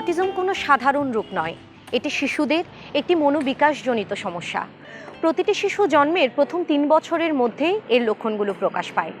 Autism কোনো সাধারণ রূপ নয়। এটি শিশুদের একটি মনোবিকাশজনিত সমস্যা। প্রতিটি শিশু জন্মের প্রথম তিন বছরের মধ্যেই এর লক্ষণগুলো প্রকাশ পায়।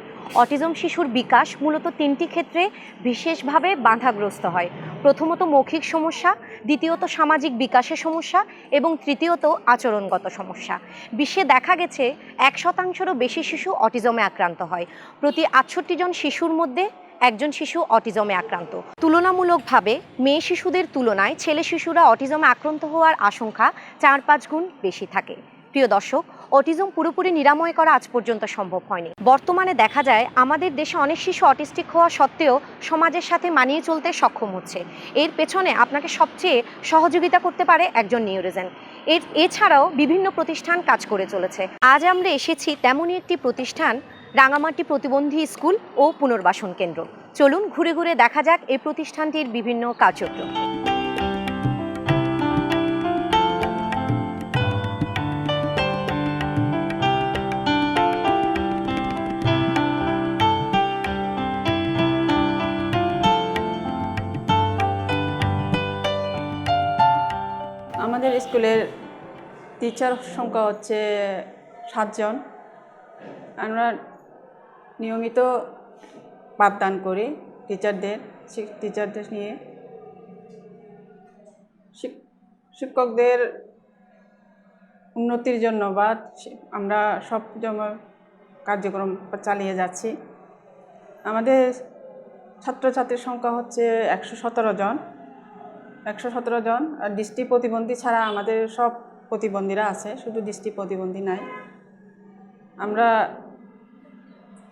অটিজম শিশুর বিকাশ মূলত তিনটি ক্ষেত্রে বিশেষভাবে বাধাগ্রস্ত হয়। প্রথমত মৌখিক সমস্যা, দ্বিতীয়ত সামাজিক বিকাশের সমস্যা এবং তৃতীয়ত আচরণগত সমস্যা। বিশ্বে দেখা গেছে, এক শতাংশেরও বেশি শিশু অটিজমে আক্রান্ত হয়। প্রতি আটষট্টি জন শিশুর মধ্যে একজন শিশু অটিজমে আক্রান্ত। তুলনামূলকভাবে মেয়ে শিশুদের তুলনায় ছেলে শিশুরা অটিজমে আক্রান্ত হওয়ার আশঙ্কা চার পাঁচ গুণ বেশি থাকে। প্রিয় দর্শক, অটিজম পুরোপুরি নিরাময় করা আজ পর্যন্ত সম্ভব হয়নি। বর্তমানে দেখা যায়, আমাদের দেশে অনেক শিশু অটিস্টিক হওয়া সত্ত্বেও সমাজের সাথে মানিয়ে চলতে সক্ষম হচ্ছে। এর পেছনে আপনাকে সবচেয়ে সহযোগিতা করতে পারে একজন নিউরোজেন। এর, এছাড়াও বিভিন্ন প্রতিষ্ঠান কাজ করে চলেছে। আজ আমরা এসেছি তেমনই একটি প্রতিষ্ঠান রাঙামাটি প্রতিবন্ধী স্কুল ও পুনর্বাসন কেন্দ্র। চলুন ঘুরে ঘুরে দেখা যাক এই প্রতিষ্ঠানটির বিভিন্ন কার্যক্রম। আমাদের স্কুলের টিচার সংখ্যা হচ্ছে সাতজন। আমরা নিয়মিত পাঠদান করি টিচারদের টিচারদের নিয়ে শিক- শিক্ষকদের উন্নতির জন্য বা আমরা সব কার্যক্রম চালিয়ে যাচ্ছি। আমাদের ছাত্রছাত্রীর সংখ্যা হচ্ছে একশো সতেরো জন। একশো সতেরো জন, আর দৃষ্টি প্রতিবন্ধী ছাড়া আমাদের সব প্রতিবন্ধীরা আছে, শুধু দৃষ্টি প্রতিবন্ধী নাই। আমরা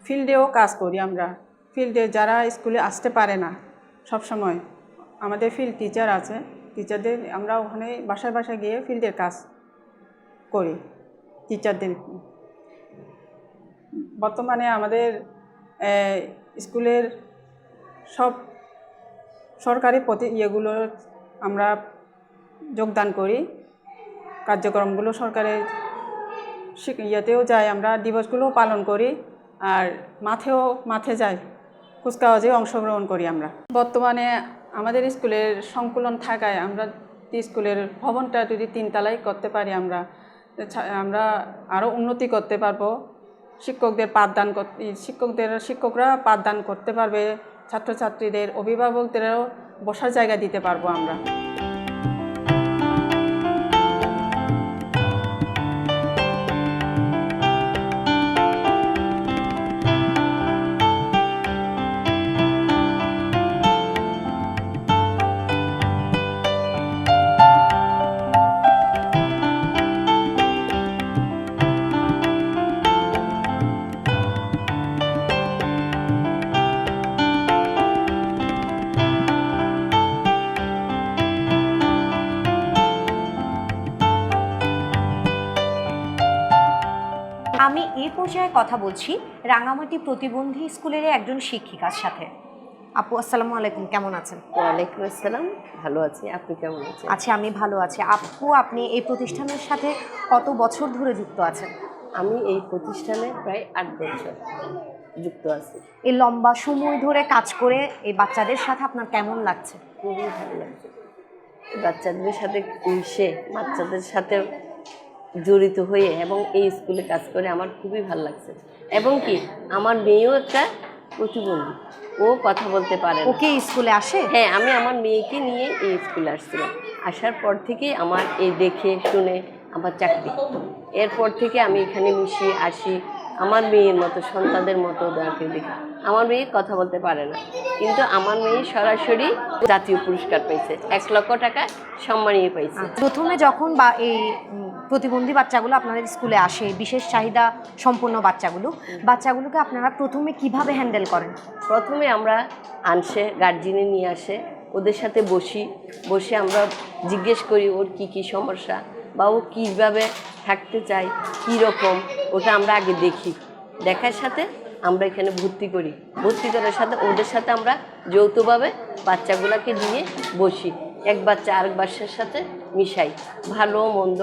ফিল্ডেও কাজ করি আমরা। ফিল্ডে যারা স্কুলে আসতে পারে না সব সময় আমাদের ফিল্ড টিচার আছে। টিচারদের, আমরা ওখানে বাসায় বাসায় গিয়ে ফিল্ডের কাজ করি টিচারদের। বর্তমানে আমাদের স্কুলের সব সরকারি প্রতি ইয়েগুলো আমরা যোগদান করি। কার্যক্রমগুলো সরকারের ইয়েতেও যাই আমরা দিবসগুলোও পালন করি। আর মাঠেও মাঠে যাই কুচকাওয়াজে অংশগ্রহণ করি আমরা। বর্তমানে আমাদের স্কুলের সংকুলন থাকায় আমরা স্কুলের ভবনটা যদি তিনতলাই করতে পারি আমরা আমরা আরও উন্নতি করতে পারব। শিক্ষকদের পাঠদান শিক্ষকদের, শিক্ষকরা পাঠদান করতে পারবে, ছাত্রছাত্রীদের, অভিভাবকদেরও বসার জায়গা দিতে পারব আমরা। এই পর্যায়ে কথা বলছি রাঙামাটি প্রতিবন্ধী স্কুলের একজন শিক্ষিকার সাথে। আপু আসসালামু আলাইকুম। কেমন আছেন? ওয়ালাইকুম আসসালাম। ভালো আছি। আপনি কেমন আছেন? আচ্ছা আমি ভালো আছি। আপু আপনি এই প্রতিষ্ঠানের সাথে কত বছর ধরে যুক্ত আছেন? আমি এই প্রতিষ্ঠানে প্রায় আট বছর যুক্ত আছি। এই লম্বা সময় ধরে কাজ করে এই বাচ্চাদের সাথে আপনার কেমন লাগছে? খুবই ভালো লাগছে। বাচ্চাদের সাথে মিশে বাচ্চাদের সাথে জড়িত হয়ে এবং এই স্কুলে কাজ করে আমার খুবই ভালো লাগছে। এবং কি আমার মেয়েও একটা প্রতিবন্ধী। ও কথা বলতে পারে ওকে স্কুলে আসে? হ্যাঁ আমি আমার মেয়েকে নিয়ে এই স্কুলে আসছিলাম। আসার পর থেকে আমার এই দেখে শুনে আমার চাকরি। এরপর থেকে আমি এখানে মিশিয়ে আসি। আমার মেয়ের মতো সন্তানদের মতো ওদেরকে দেখি আমার মেয়ে কথা বলতে পারে না। কিন্তু আমার মেয়ে সরাসরি জাতীয় পুরস্কার পেয়েছে। এক লক্ষ টাকা সম্মানীয় পেয়েছে। প্রথমে যখন বা এই প্রতিবন্ধী বাচ্চাগুলো আপনাদের স্কুলে আসে বিশেষ চাহিদা সম্পন্ন বাচ্চাগুলো বাচ্চাগুলোকে আপনারা প্রথমে কীভাবে হ্যান্ডেল করেন? প্রথমে আমরা আনসে গার্জিনে নিয়ে আসে ওদের সাথে বসি। বসে আমরা জিজ্ঞেস করি ওর কি কি সমস্যা? বা ও কীভাবে থাকতে চায়? কী রকম ওটা আমরা আগে দেখি। দেখার সাথে আমরা এখানে ভর্তি করি। ভর্তি করার সাথে ওদের সাথে আমরা যৌথভাবে বাচ্চাগুলোকে নিয়ে বসি। এক বাচ্চা আরেক বাচ্চার সাথে মিশাই। ভালো মন্দ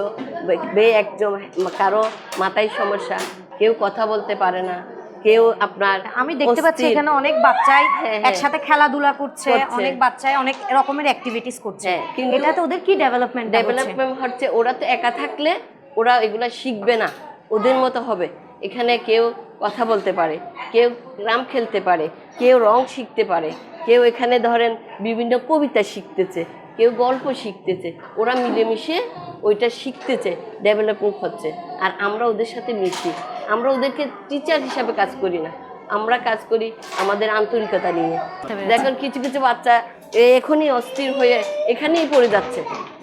বে- একজন কারও মাথায় সমস্যা কেউ কথা বলতে পারে না কেউ আপনার আমি দেখতে পাচ্ছি এখানে অনেক বাচ্চাই হ্যাঁ, হ্যাঁ। একসাথে খেলাধুলা করছে। অনেক বাচ্চাই অনেক রকমের অ্যাক্টিভিটিস করছে। হ্যাঁ, এটাতে ওদের কি ডেভেলপমেন্ট ডেভেলপমেন্ট হচ্ছে ওরা তো একা থাকলে ওরা এগুলা শিখবে না। ওদের মতো হবে। এখানে কেউ কথা বলতে পারে কেউ গ্রাম খেলতে পারে কেউ রং শিখতে পারে কেউ এখানে ধরেন বিভিন্ন কবিতা শিখতেছে কেউ গল্প শিখতেছে ওরা মিলেমিশে ওইটা শিখতেছে ডেভেলপমেন্ট হচ্ছে। আর আমরা ওদের সাথে মিশি। আমরা ওদেরকে টিচার হিসাবে কাজ করি না। আমরা কাজ করি আমাদের আন্তরিকতা নিয়ে। দেখুন কিছু কিছু বাচ্চা এ এখনই অস্থির হয়ে এখানেই পড়ে যাচ্ছে।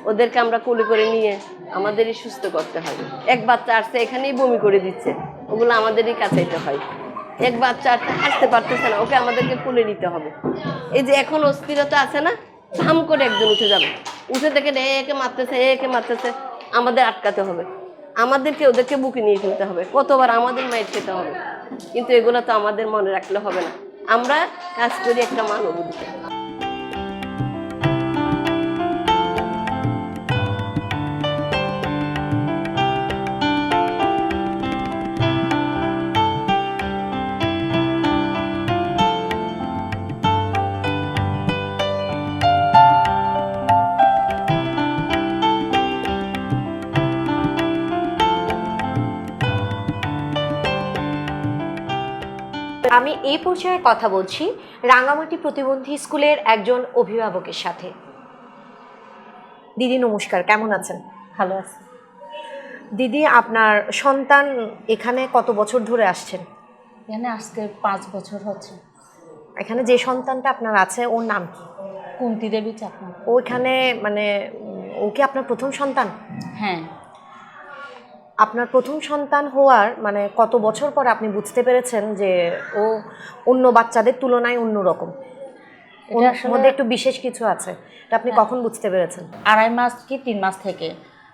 ওদেরকে আমরা কোলে করে নিয়ে আমাদেরই সুস্থ করতে হয়। এক বাচ্চা আসছে, এখানেই বমি করে দিচ্ছে। ওগুলো আমাদেরই কাছাইতে হয়। এক বাচ্চা আসতে পারতেছে না, ওকে আমাদেরকে কোলে নিতে হবে। এই যে এখন অস্থিরতা আছে না ধাম করে একজন উঠে যাবে। উঠে থেকে একে মারতেছে একে মারতেছে, আমাদের আটকাতে হবে। আমাদেরকে ওদেরকে বুকে নিয়ে ফেলতে হবে। কতবার আমাদের মাইট খেতে হবে। কিন্তু এগুলো তো আমাদের মনে রাখলে হবে না। আমরা কাজ করি একটা মানবতায় আমি এই পর্যায়ে কথা বলছি রাঙামাটি প্রতিবন্ধী স্কুলের একজন অভিভাবকের সাথে। দিদি নমস্কার। কেমন আছেন? ভালো আছে। দিদি আপনার সন্তান এখানে কত বছর ধরে আসছেন? এখানে আজকে পাঁচ বছর হচ্ছে। এখানে যে সন্তানটা আপনার আছে ওর নাম কি? কুন্তি দেবী চাকমা। ওইখানে মানে ও কি আপনার প্রথম সন্তান? হ্যাঁ। আপনার প্রথম সন্তান হওয়ার মানে কত বছর পর আপনি বুঝতে পেরেছেন যে ও অন্য বাচ্চাদের তুলনায় অন্যরকম মধ্যে একটু বিশেষ কিছু আছে এটা আপনি হ্যাঁ। কখন বুঝতে পেরেছেন? আড়াই মাস কি তিন মাস থেকে।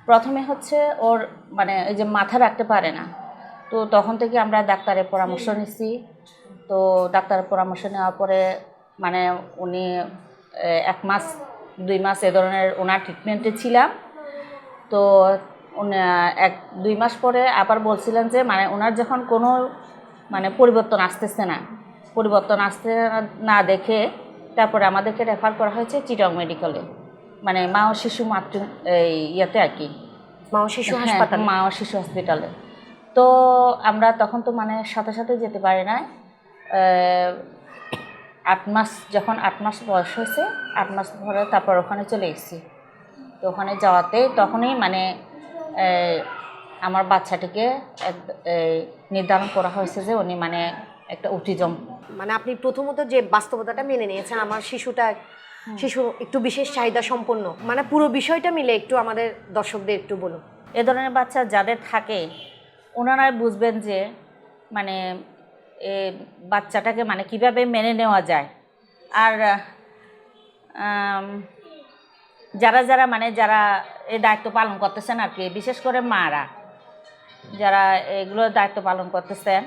প্রথমে হচ্ছে ওর মানে এই যে মাথা রাখতে পারে না। তো তখন থেকে আমরা ডাক্তারের পরামর্শ নিচ্ছি তো ডাক্তারের পরামর্শ নেওয়ার পরে মানে উনি এক মাস দুই মাস এ ধরনের ওনার ট্রিটমেন্টে ছিলাম। তো এক দুই মাস পরে আবার বলছিলেন যে মানে ওনার যখন কোনো মানে পরিবর্তন আসতেছে না পরিবর্তন আসতে না দেখে তারপরে আমাদেরকে রেফার করা হয়েছে চিটং মেডিকেলে মানে মা ও শিশু মাতৃ এই ইয়েতে আর কি। মা ও শিশু হ্যাঁ, হাসপাতাল। মা ও শিশু হসপিটালে তো আমরা তখন তো মানে সাথে সাথে যেতে পারি না আট মাস যখন আট মাস বয়স হয়েছে আট মাস পরে তারপর ওখানে চলে এসেছি। তো ওখানে যাওয়াতে তখনই মানে আমার বাচ্চাটিকে নির্ধারণ করা হয়েছে যে উনি মানে একটা অটিজম। মানে আপনি প্রথমত যে বাস্তবতাটা মেনে নিয়েছেন আমার শিশুটা শিশু একটু বিশেষ চাহিদা সম্পন্ন। মানে পুরো বিষয়টা মিলে একটু আমাদের দর্শকদের একটু বলুন। এ ধরনের বাচ্চা যাদের থাকে ওনারাই বুঝবেন যে মানে এ বাচ্চাটাকে মানে কীভাবে মেনে নেওয়া যায়। আর যারা যারা মানে যারা এই দায়িত্ব পালন করতেছেন আর কি, বিশেষ করে মারা, যারা এগুলো দায়িত্ব পালন করতেছেন,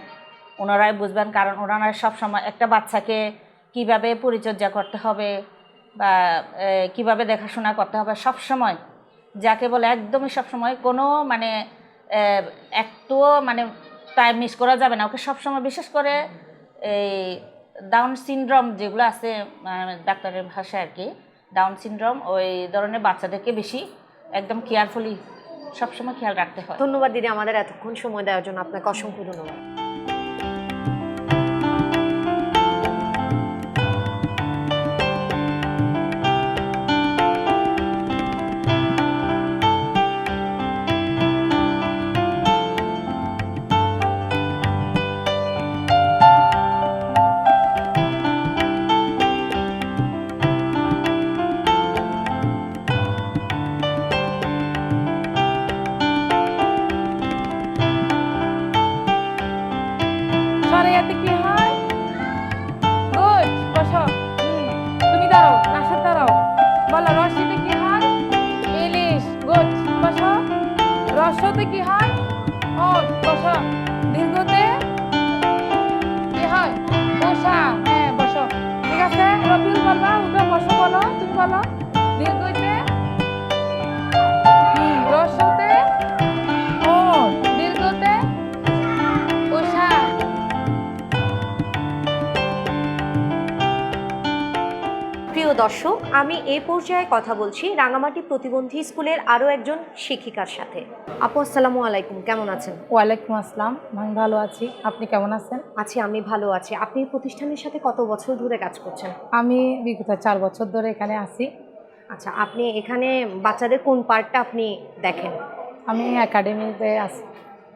ওনারাই বুঝবেন, কারণ ওনারা সবসময় একটা বাচ্চাকে কীভাবে পরিচর্যা করতে হবে বা কীভাবে দেখাশোনা করতে হবে সব সময় যাকে বলে একদমই সব সময় কোনো মানে একটুও মানে টাইম মিস করা যাবে না। ওকে সবসময় বিশেষ করে এই ডাউন সিনড্রোম যেগুলো আছে মানে ডাক্তারের ভাষায় আর কি ডাউন সিনড্রম ওই ধরনের বাচ্চাদেরকে বেশি একদম কেয়ারফুলি সবসময় খেয়াল রাখতে হয়। ধন্যবাদ দিদি আমাদের এতক্ষণ সময় দেওয়ার জন্য। আপনাকে অসংখ্য ধন্যবাদ। আমি এ পর্যায়ে কথা বলছি রাঙামাটি প্রতিবন্ধী স্কুলের আরও একজন শিক্ষিকার সাথে। আপু আসসালামু আলাইকুম। কেমন আছেন? ওয়ালাইকুম আসসালাম। আমি ভালো আছি। আপনি কেমন আছেন? আছি আমি ভালো আছি। আপনি প্রতিষ্ঠানের সাথে কত বছর ধরে কাজ করছেন? আমি বিগত চার বছর ধরে এখানে আছি। আচ্ছা আপনি এখানে বাচ্চাদের কোন পার্টটা আপনি দেখেন? আমি একাডেমিতে আছি।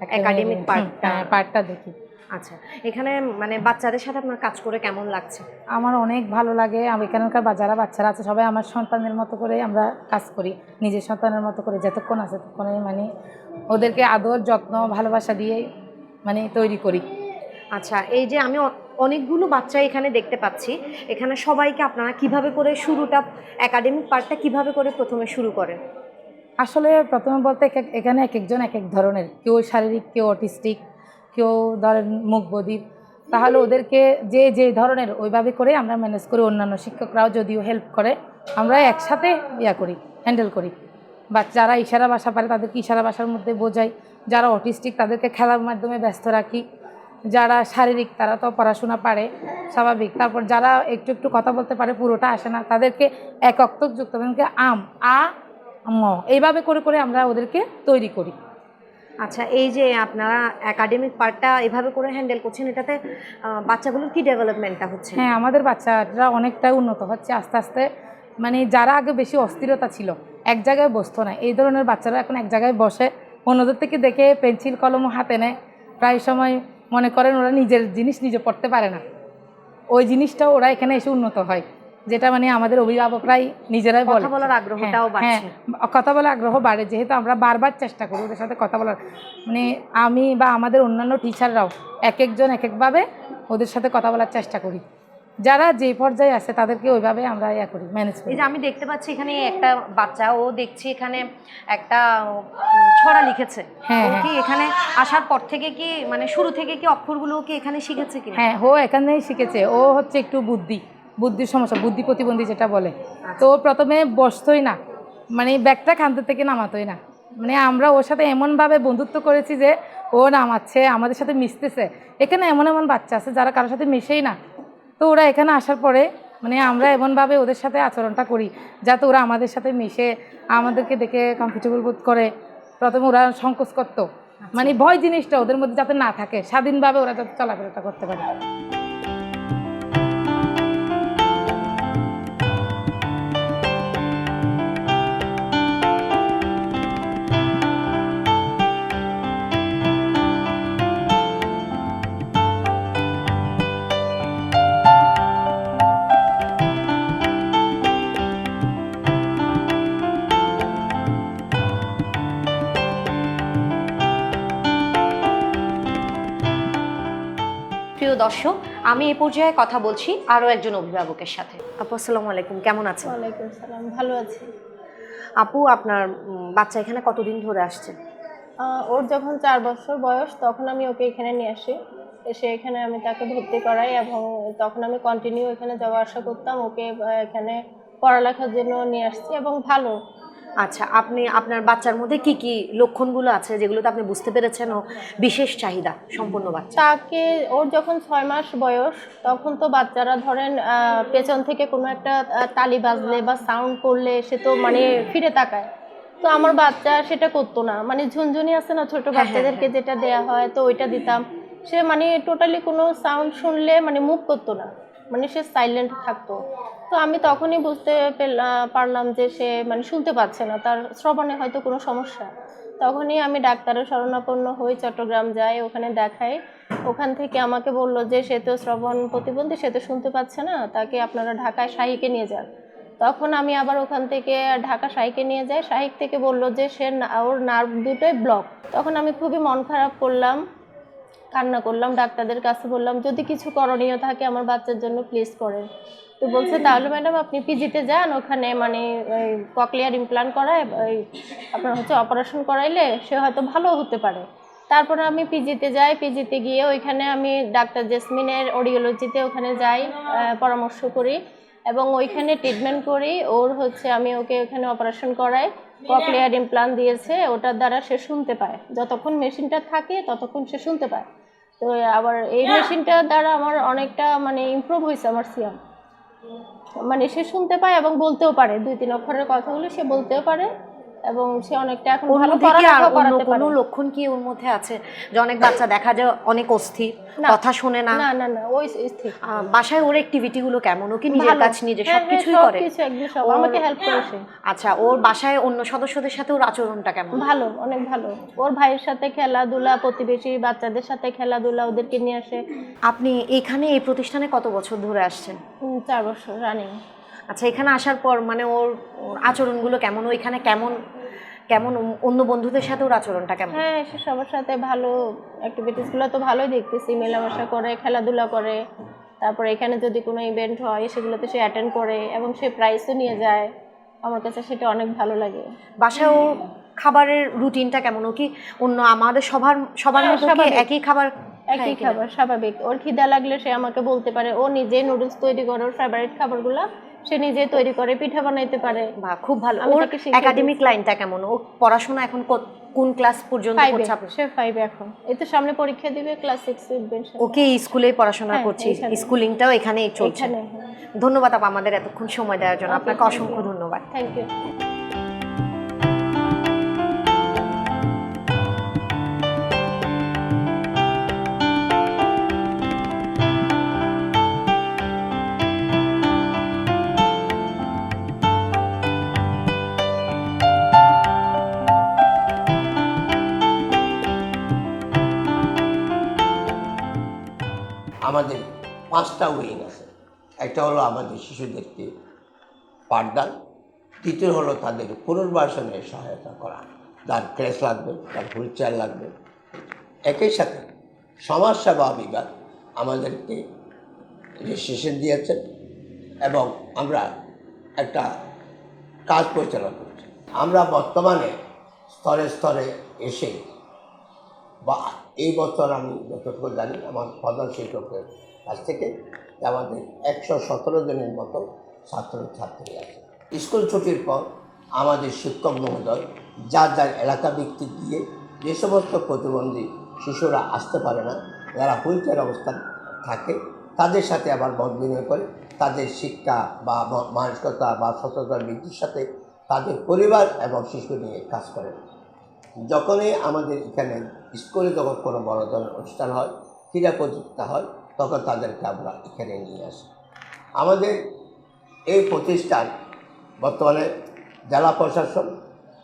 হুম, part-টা। হ্যাঁ, পার্টটা দেখি। আচ্ছা এখানে মানে বাচ্চাদের সাথে আপনার কাজ করে কেমন লাগছে? আমার অনেক ভালো লাগে। আমি এখানকার বা যারা বাচ্চারা আছে সবাই আমার সন্তানের মতো করে আমরা কাজ করি। নিজের সন্তানের মতো করে যতক্ষণ আছে ততক্ষণে মানে ওদেরকে আদর যত্ন ভালোবাসা দিয়ে মানে তৈরি করি। আচ্ছা এই যে আমি অনেকগুলো বাচ্চা এখানে দেখতে পাচ্ছি। এখানে সবাইকে আপনারা কীভাবে করে শুরুটা একাডেমিক পার্টটা কীভাবে করে প্রথমে শুরু করেন? আসলে প্রথমে বলতে এখানে এক একজন এক এক ধরনের। কেউ শারীরিক কেউ অটিস্টিক কেউ ধরেন মুখ বধির তাহলে ওদেরকে যে যে ধরনের ওইভাবে করে আমরা ম্যানেজ করি, অন্যান্য শিক্ষকরাও যদিও হেল্প করে, আমরা একসাথে ইয়া করি হ্যান্ডেল করি। বা যারা ইশারা ভাষা পারে, তাদেরকে ইশারা ভাষার মধ্যে বোঝাই। যারা অটিস্টিক তাদেরকে খেলার মাধ্যমে ব্যস্ত রাখি। যারা শারীরিক, তারা তো পড়াশোনা পারে, স্বাভাবিক। তারপর যারা একটু একটু কথা বলতে পারে, পুরোটা আসে না, তাদেরকে এক অক্তক যুক্ত আম, আ, ম, এইভাবে করে করে আমরা ওদেরকে তৈরি করি। আচ্ছা এই যে আপনারা একাডেমিক পার্টটা এভাবে করে হ্যান্ডেল করছেন, এটাতে বাচ্চাগুলোর কি ডেভেলপমেন্টটা হচ্ছে? হ্যাঁ আমাদের বাচ্চারা অনেকটাই উন্নত হচ্ছে আস্তে আস্তে। মানে যারা আগে বেশি অস্থিরতা ছিল, এক জায়গায় বসতো না। এই ধরনের বাচ্চারা এখন এক জায়গায় বসে, অন্যদের থেকে দেখে পেন্সিল কলমও হাতে নেয়। প্রায় সময় মনে করেন ওরা নিজের জিনিস নিজে পড়তে পারে না। ওই জিনিসটাও ওরা এখানে এসে উন্নত হয়। যেটা মানে আমাদের অভিভাবকরাই নিজেরাই বলে। কথা বলার আগ্রহটাও হ্যাঁ, হ্যাঁ, কথা বলার আগ্রহ বাড়ে যেহেতু আমরা বারবার চেষ্টা করি ওদের সাথে কথা বলার। মানে আমি বা আমাদের অন্যান্য টিচাররাও এক একজন এক একভাবে ওদের সাথে কথা বলার চেষ্টা করি। যারা যে পর্যায়ে আছে তাদেরকে ওইভাবে আমরা ইয়া করি ম্যানেজ করি। এই যে আমি দেখতে পাচ্ছি এখানে একটা বাচ্চা ও দেখছি এখানে একটা ছড়া লিখেছে। হ্যাঁ, হ্যাঁ। কি এখানে আসার পর থেকে কি মানে শুরু থেকে কি অক্ষরগুলো কি এখানে শিখেছে কি হ্যাঁ ও এখানেই শিখেছে। ও হচ্ছে একটু বুদ্ধি। বুদ্ধির সমস্যা বুদ্ধি প্রতিবন্ধী যেটা বলে। তো ও প্রথমে বসতোই না মানে ব্যাগটা কান্ত থেকে নামাতোই না। মানে আমরা ওর সাথে এমনভাবে বন্ধুত্ব করেছি যে ও নামাচ্ছে আমাদের সাথে মিশতেছে। এখানে এমন এমন বাচ্চা আছে যারা কারোর সাথে মিশেই না। তো ওরা এখানে আসার পরে মানে আমরা এমনভাবে ওদের সাথে আচরণটা করি যাতে ওরা আমাদের সাথে মিশে আমাদেরকে দেখে কমফর্টেবল বোধ করে। প্রথমে ওরা সংকোচ করতো। মানে ভয় জিনিসটা ওদের মধ্যে যাতে না থাকে স্বাধীনভাবে ওরা যাতে চলাফেরাটা করতে পারে। দর্শক আমি এই পর্যায়ে কথা বলছি আরও একজন অভিভাবকের সাথে। আপু আসসালামু আলাইকুম। কেমন আছেন? ওয়ালাইকুম সালাম। ভালো আছি। আপু আপনার বাচ্চা এখানে কতদিন ধরে আসছে? ওর যখন চার বছর বয়স তখন আমি ওকে এখানে নিয়ে আসি। এসে এখানে আমি তাকে ভর্তি করাই এবং তখন আমি কন্টিনিউ এখানে যাওয়া আসা করতাম। ওকে এখানে পড়ালেখার জন্য নিয়ে আসছি এবং ভালো। আচ্ছা আপনি আপনার বাচ্চার মধ্যে কি কি লক্ষণগুলো আছে যেগুলোতে আপনি বুঝতে পেরেছেন ও বিশেষ চাহিদা সম্পূর্ণ বাচ্চা? তাকে ওর যখন ছয় মাস বয়স তখন তো বাচ্চারা ধরেন পেছন থেকে কোনো একটা তালি বাজলে বা সাউন্ড করলে সে তো মানে ফিরে তাকায়। তো আমার বাচ্চা সেটা করতো না। মানে ঝুনঝুনি আছে না ছোট হ্যাঁ, বাচ্চাদেরকে যেটা দেয়া হয় তো ওইটা দিতাম। সে মানে টোটালি কোনো সাউন্ড শুনলে মানে মুভ করতো না। মানে সে সাইলেন্ট থাকতো। তো আমি তখনই বুঝতে পারলাম যে সে মানে শুনতে পাচ্ছে না, তার শ্রবণে হয়তো কোনো সমস্যা। তখনই আমি ডাক্তারের শরণাপন্ন হই, চট্টগ্রাম যাই, ওখানে দেখাই। ওখান থেকে আমাকে বলল যে, সে তো শ্রবণ প্রতিবন্ধী, সে তো শুনতে পাচ্ছে না, তাকে আপনারা ঢাকায় শাহিকে নিয়ে যান। তখন আমি আবার ওখান থেকে ঢাকা শাহিকে নিয়ে যাই। শাহিক থেকে বলল যে, সে ওর নার্ভ দুটোই ব্লক তখন আমি খুবই মন খারাপ করলাম। কান্না করলাম ডাক্তারদের কাছে বললাম যদি কিছু করণীয় থাকে আমার বাচ্চার জন্য প্লিজ করেন। তো বলছে তাহলে ম্যাডাম আপনি পিজিতে যান ওখানে মানে ওই ককলিয়ার ইমপ্লান্ট করায় ওই আপনার হচ্ছে অপারেশন করাইলে সে হয়তো ভালো হতে পারে। তারপরে আমি পিজিতে যাই পিজিতে গিয়ে ওইখানে আমি ডাক্তার জেসমিনের অডিওলজিতে ওখানে যাই পরামর্শ করি এবং ওইখানে ট্রিটমেন্ট করি। ওর হচ্ছে আমি ওকে ওখানে অপারেশন করাই। ককলিয়ার ইমপ্লান্ট দিয়েছে ওটার দ্বারা সে শুনতে পায়। যতক্ষণ মেশিনটা থাকে ততক্ষণ সে শুনতে পায়। তো আবার এই মেশিনটার দ্বারা আমার অনেকটা মানে ইমপ্রুভ হয়েছে আমার সিয়াম মানে সে শুনতে পায় এবং বলতেও পারে। দুই তিন অক্ষরের কথাগুলো সে বলতেও পারে। এবং সে অনেকটা এখন ভালো পড়ালেখা করাতে পারে। কোনো লক্ষণ কি ওর মধ্যে আছে? যে অনেক বাচ্চা দেখা যায় অনেক অস্থির কথা শোনে না। না না না ওই স্থির। বাসায় ওর অ্যাক্টিভিটি গুলো কেমন? ও কি নিজের। কাজ নিজে হ্যাঁ, হ্যাঁ, সবকিছুই করে। সবকিছু একদম সব। আমাকে হেল্প করে সে। আচ্ছা ওর বাসায় অন্য সদস্যদের সাথে ওর আচরণটা কেমন? ভালো অনেক ভালো। ওর ভাইয়ের সাথে খেলাধুলা প্রতিবেশী বাচ্চাদের সাথে খেলাধুলা ওদেরকে নিয়ে আসে। আপনি এখানে এই প্রতিষ্ঠানে কত বছর ধরে আসছেন? চার বছর রানিং আচ্ছা এখানে আসার পর মানে ওর ওর আচরণগুলো কেমন? ও এখানে কেমন কেমন অন্য- বন্ধুদের সাথে ওর আচরণটা কেমন? হ্যাঁ সে সবার সাথে ভালো অ্যাক্টিভিটিসগুলো তো ভালোই দেখতেছি মেলামেশা করে খেলাধুলা করে। তারপরে এখানে যদি কোনো ইভেন্ট হয় সেগুলোতে সে অ্যাটেন্ড করে এবং সে প্রাইজও নিয়ে যায়। আমার কাছে সেটা অনেক ভালো লাগে। বাসায় ও খাবারের রুটিনটা কেমন? ও কি অন্য আমাদের সবার সবার হ্যাঁ, মতো একই খাবার একই খাবার স্বাভাবিক। ওর খিদা লাগলে সে আমাকে বলতে পারে ও নিজে নুডলস তৈরি করে ওর ফেভারিট খাবারগুলো সে নিজে তৈরি করে পিঠা বানাইতে পারে। বা খুব ভালো। ওর একাডেমিক লাইনটা কেমন? ও পড়াশোনা এখন কোন ক্লাস পর্যন্ত করছে সে 5 এখন। এই তো সামনে পরীক্ষা দিবে ক্লাস সিক্স উঠবেন সে। ওকে এই স্কুলেই পড়াশোনা করছে। করছি। স্কুলিংটাও এখানেই চলছে। হ্যাঁ। ধন্যবাদ আপা আমাদের এতক্ষণ সময় দেওয়ার জন্য। আপনাকে অসংখ্য ধন্যবাদ। থ্যাংক ইউ পাঁচটা উইং আছে। একটা হলো আমাদের শিশুদেরকে পাঠদান, দ্বিতীয় হলো তাদের পুনর্বাসনের সহায়তা করা। তার ক্রেস লাগবে, তার হুইল লাগবে। একই সাথে সমাজসেবা বিভাগ আমাদেরকে রেজিস্ট্রেশন দিয়েছেন এবং আমরা একটা কাজ পরিচালনা করছি। আমরা বর্তমানে স্তরে স্তরে এসে বা এই বছর আমি যতটুকু জানি, আমার প্রধান শিক্ষকের কাছ থেকে আমাদের একশো সতেরো জনের মতো ছাত্র ছাত্রী আছে। স্কুল ছুটির পর আমাদের শিক্ষক মহোদয় যার যার এলাকা ভিত্তিক গিয়ে যে সমস্ত প্রতিবন্ধী শিশুরা আসতে পারে না, যারা হুইল চেয়ার অবস্থান থাকে, তাদের সাথে আবার মত বিনিময় করে তাদের শিক্ষা বা মানসিকতা বা সততার বৃদ্ধির সাথে তাদের পরিবার এবং শিশু নিয়ে কাজ করেন যখনই আমাদের এখানে স্কুলে যখন কোনো বড় ধরনের অনুষ্ঠান হয়, ক্রীড়া প্রতিযোগিতা হয়, তখন তাদেরকে আমরা এখানে নিয়ে আসি। আমাদের এই প্রতিষ্ঠান বর্তমানে জেলা প্রশাসন,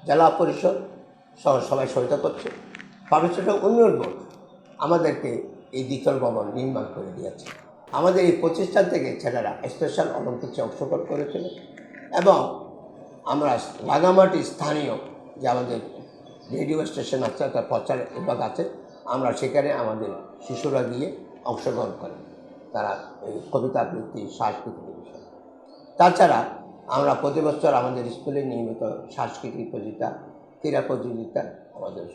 জেলা পরিষদ সহ সবাই সহায়তা করছে। পাবিষ্যটা উন্নয়ন বোর্ড আমাদেরকে এই দ্বিতল ভবন নির্মাণ করে দিয়েছে। আমাদের এই প্রতিষ্ঠান থেকে ছেলেরা স্পেশাল অলিম্পিক্সে অংশগ্রহণ করেছিল এবং আমরা রাঙামাটি স্থানীয় যে আমাদের রেডিও স্টেশন আছে তার প্রচার বিভাগ আছে। আমরা সেখানে আমাদের শিশুরা গিয়ে অংশগ্রহণ করে। তারা এই কবিতা আবৃত্তি সাংস্কৃতিক বিষয়। তাছাড়া আমরা প্রতি বছর আমাদের স্কুলে নিয়মিত সাংস্কৃতিক প্রতিযোগিতা ক্রীড়া প্রতিযোগিতা আমাদের।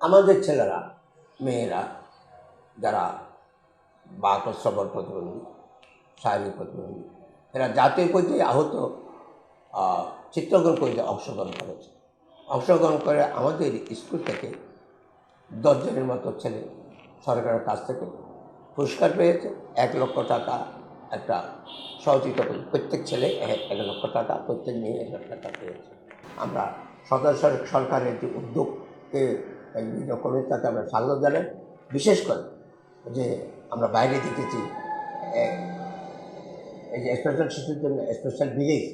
আমাদের ছেলেরা মেয়েরা যারা বাক শ্রবণ প্রতিবন্ধী শারীরিক প্রতিবন্ধী এরা জাতীয় পর্যায়ে আহত আহ, চিত্রগ্রহণ করিতে অংশগ্রহণ করেছে। অংশগ্রহণ করে আমাদের স্কুল থেকে দশজনের মতো ছেলে সরকারের কাছ থেকে পুরস্কার পেয়েছে। এক লক্ষ টাকা একটা সহযোগিতা করি প্রত্যেক ছেলে এক লক্ষ টাকা, প্রত্যেক মেয়ে এক লক্ষ টাকা পেয়েছে। আমরা সদস্য সরকারের যে উদ্যোগকে বিভিন্ন কমিটিতে আমরা স্বাগত জানাই। বিশেষ করে যে আমরা বাইরে দেখেছি এই যে স্পেশাল শিশুর জন্য স্পেশাল ভিলেজ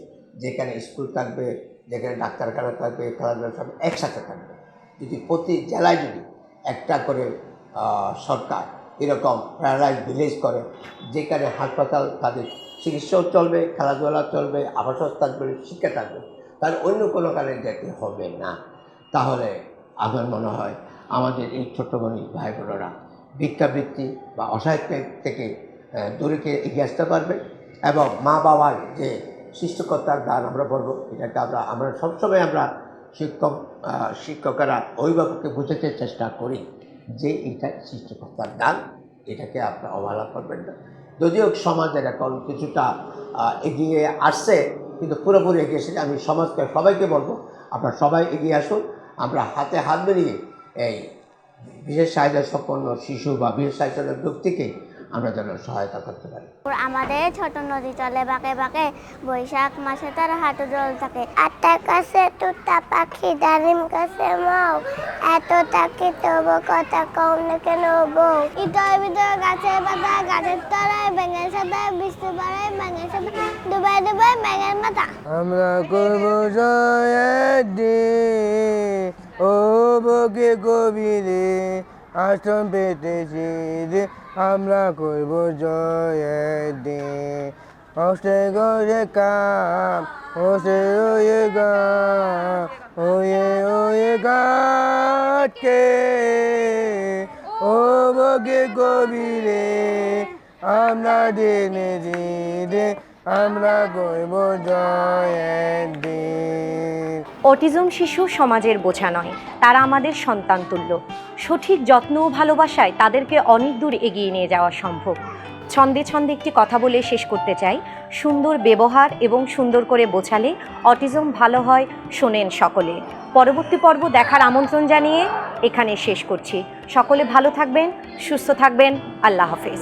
যেখানে স্কুল থাকবে যেখানে ডাক্তারখানা থাকবে খেলাধুলা থাকবে একসাথে থাকবে। যদি প্রতি জেলায় যদি একটা করে সরকার এরকম প্যারালাইজ ভিলেজ করে যেখানে হাসপাতাল তাদের চিকিৎসাও চলবে খেলাধুলা চলবে আবাসন থাকবে শিক্ষা থাকবে তার অন্য কোনো কারণে যেতে হবে না তাহলে আমার মনে হয় আমাদের এই ছোট্টমণি ভাই বোনেরা ভিক্ষাবৃত্তি বা অসহায়ত্ব থেকে আহ, দূরে এগিয়ে আসতে পারবে এবং মা বাবার যে শিক্ষকতার দান আমরা বলব এটাকে আমরা আমরা সবসময় আমরা শিক্ষক শিক্ষকেরা, অভিভাবককে বোঝাতে চেষ্টা করি যে এটা শিক্ষকতার দান, এটাকে আপনারা অবহেলা করবেন না। যদিও সমাজের এখন কিছুটা এগিয়ে আসছে, কিন্তু পুরোপুরি এগিয়ে এসেছে। আমি সমাজকে, সবাইকে বলব, আপনারা সবাই এগিয়ে আসুন। আমরা হাতে হাত মিলিয়ে এই বিশেষ চাহিদা সম্পন্ন শিশু বা বিশেষ চাহিদা ব্যক্তিকে আমরা যেন সহায়তা করতে পারি। আমাদের ছোট নদী চলে বাঁকে বাঁকে। বৈশাখ মাসে তার হাঁটু জল থাকে। আটটা কাছে তুতা পাখি ডালিম কাছে মাও। এত তাকে তবু কথা কম না কেন বউ? ইতর ভিতর গাছের পাতা গাছের তলায় ব্যাঙের সাথে বৃষ্টি পাড়ায় ব্যাঙের সাথে ডুবাই ডুবাই ব্যাঙের মাথা। আমরা করব জয়দি ও বকে কবিরে আশ্রম পেতেছি রে আমরা করব জয়দি অষ্টে গরে কাম ওসে ওয়ে গা ওয়ে ওয়ে গাটকে। ও বকে কবিরে আমরা দিনে দিনে আমরা জয়দিন অটিজম শিশু সমাজের বোঝা নয়, তারা আমাদের সন্তান তুল্য। সঠিক যত্ন ও ভালোবাসায় তাদেরকে অনেক দূর এগিয়ে নিয়ে যাওয়া সম্ভব। ছন্দে ছন্দে একটি কথা বলে শেষ করতে চাই। সুন্দর ব্যবহার এবং সুন্দর করে বোঝালে অটিজম ভালো হয় শোনেন সকলে। পরবর্তী পর্ব দেখার আমন্ত্রণ জানিয়ে এখানে শেষ করছি। সকলে ভালো থাকবেন, সুস্থ থাকবেন। আল্লাহ হাফেজ।